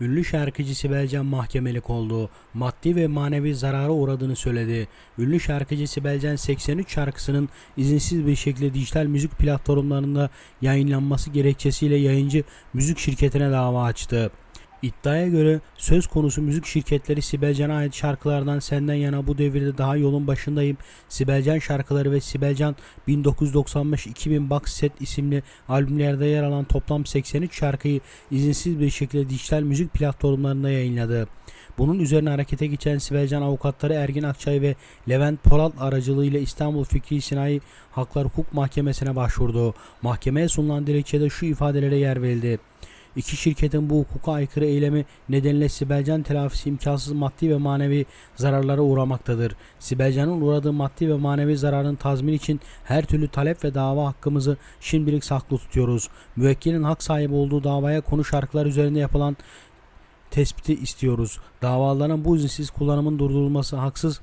Ünlü şarkıcı Sibel Can mahkemelik oldu. Maddi ve manevi zarara uğradığını söyledi. Ünlü şarkıcı Sibel Can 83 şarkısının izinsiz bir şekilde dijital müzik platformlarında yayınlanması gerekçesiyle yayıncı müzik şirketine dava açtı. İddiaya göre söz konusu müzik şirketleri Sibel Can'a ait şarkılardan senden yana bu devirde daha yolun başındayım. Sibel Can şarkıları ve Sibel Can 1995-2000 Box Set isimli albümlerde yer alan toplam 83 şarkıyı izinsiz bir şekilde dijital müzik platformlarında yayınladı. Bunun üzerine harekete geçen Sibel Can avukatları Ergin Akçay ve Levent Polat aracılığıyla İstanbul Fikri Sinayi Haklar Hukuk Mahkemesi'ne başvurdu. Mahkemeye sunulan dilekçede şu ifadelere yer verildi. İki şirketin bu hukuka aykırı eylemi nedeniyle Sibelcan telafisi imkansız maddi ve manevi zararlara uğramaktadır. Sibelcan'ın uğradığı maddi ve manevi zararın tazmin için her türlü talep ve dava hakkımızı şimdilik saklı tutuyoruz. Müvekkilin hak sahibi olduğu davaya konu şarkılar üzerinde yapılan tespiti istiyoruz. Davaların bu izinsiz kullanımın durdurulması haksız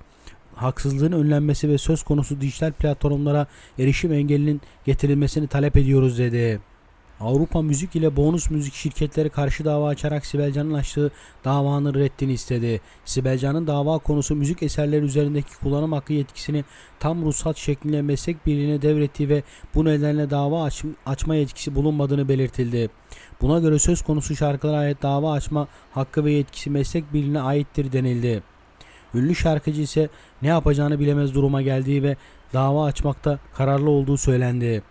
haksızlığın önlenmesi ve söz konusu dijital platformlara erişim engelinin getirilmesini talep ediyoruz dedi. Avrupa Müzik ile Bonus Müzik şirketleri karşı dava açarak Sibelcan'ın açtığı davanın reddini istedi. Sibelcan'ın dava konusu müzik eserleri üzerindeki kullanım hakkı yetkisini tam ruhsat şeklinde meslek birliğine devrettiği ve bu nedenle dava aç- açma yetkisi bulunmadığını belirtildi. Buna göre söz konusu şarkılara ait dava açma hakkı ve yetkisi meslek birliğine aittir denildi. Ünlü şarkıcı ise ne yapacağını bilemez duruma geldiği ve dava açmakta kararlı olduğu söylendi.